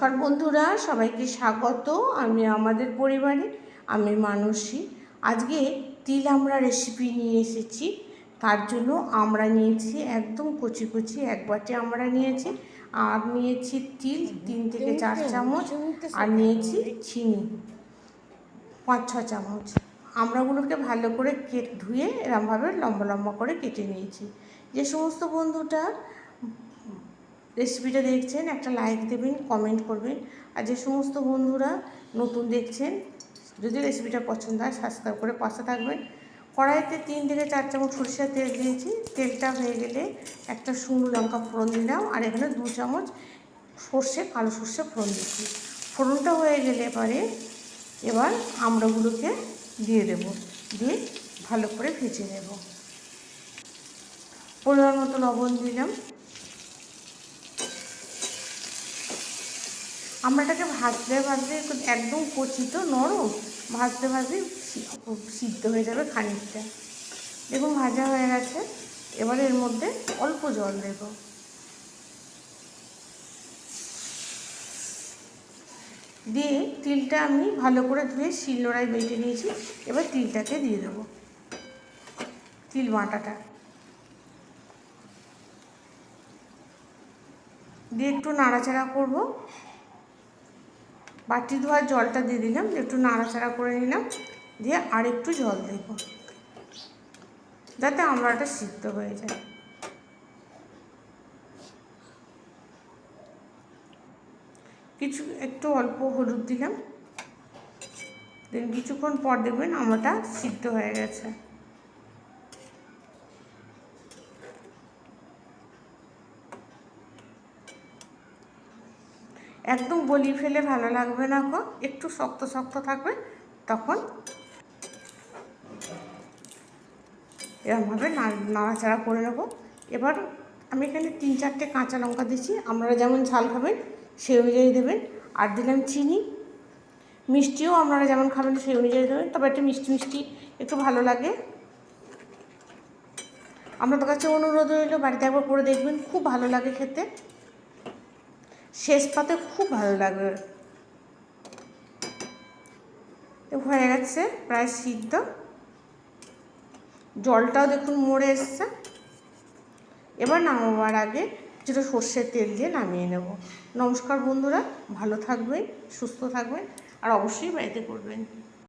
নমস্কার বন্ধুরা, সবাইকে স্বাগত। আমি আমাদের পরিবারে, আমি মানসী। আজকে তিল আমরা রেসিপি নিয়ে এসেছি। তার জন্য আমরা নিয়েছি একদম কচি কচি, এক বাটি আমরা নিয়েছি। আর নিয়েছি তিল, তিন থেকে চার চামচ। আর নিয়েছি চিনি, পাঁচ, ছ চামচ। আমরাগুলোকে ভালো করে কেট ধুয়ে এরমভাবে লম্বা লম্বা করে কেটে নিয়েছি। যে সমস্ত বন্ধুটা রেসিপিটা দেখছেন, একটা লাইক দেবেন কমেন্ট করবেন। আর যে সমস্ত বন্ধুরা নতুন দেখছেন, যদি রেসিপিটা পছন্দ হয় সাবস্ক্রাইব করে পাশে থাকবেন। কড়াইতে তিন থেকে চার চামচ সরিষার তেল দিয়েছি। তেলটা হয়ে গেলে একটা শুকনো লঙ্কা ফোড়ন দিলাম আর এখানে দু চামচ সর্ষে, কালো সর্ষে ফোড়ন দিচ্ছি ফোড়নটা হয়ে গেলে পরে এবার আমড়াগুলোকে দিয়ে দেব। দিয়ে ভালো করে ভেজে নেব। পরিমাণ মতো লবণ দিলাম। আমরা এটাকে ভাজতে ভাজতে একদম কচি তো নরম, ভাজতে ভাজতে সিদ্ধ হয়ে যাবে খানিকটা। দেখুন, ভাজা হয়ে গেছে। এবার এর মধ্যে অল্প জল দেব। দিয়ে তিলটা আমি ভালো করে ধুয়ে শিলনোড়ায় বেটে নিয়েছি। এবার তিলটাকে দিয়ে দেবো। তিল বাঁটাটা। দিয়ে একটু নাড়াচাড়া করব। বাটি ধোয়ার জলটা দিয়ে দিলাম, একটু নাড়াচাড়া করে নিলাম, দিয়ে আর একটু জল দেব, যাতে আমড়াটা সিদ্ধ হয়ে যায়। কিছু, একটু অল্প হলুদ দিলাম, দেন কিছুক্ষণ পর দেখবেন আমড়াটা সিদ্ধ হয়ে গেছে। একদম বলি ফেলে ভালো লাগবে না গো। একটু শক্ত শক্ত থাকবে, তখন এরমভাবে নাড়াচাড়া করে নেব। এবার আমি এখানে তিন চারটে কাঁচা লঙ্কা দিচ্ছি, আপনারা যেমন ঝাল খাবেন সেই অনুযায়ী দেবেন। আর দিলাম চিনি। মিষ্টিও আপনারা যেমন খাবেন সেই অনুযায়ী দেবেন, তবে একটু মিষ্টি মিষ্টি একটু ভালো লাগে। আপনাদের কাছে অনুরোধ রইল, বাড়িতে একবার করে দেখবেন, খুব ভালো লাগে খেতে। শেষ পাতে খুব ভালো লাগবে। হয়ে গেছে প্রায় সিদ্ধ। জলটাও দেখুন মরে এসছে। এবার নামাবার আগে যেটা সর্ষের তেল দিয়ে নামিয়ে নেব। নমস্কার বন্ধুরা, ভালো থাকবেন, সুস্থ থাকবেন, আর অবশ্যই বাড়িতে করবেন।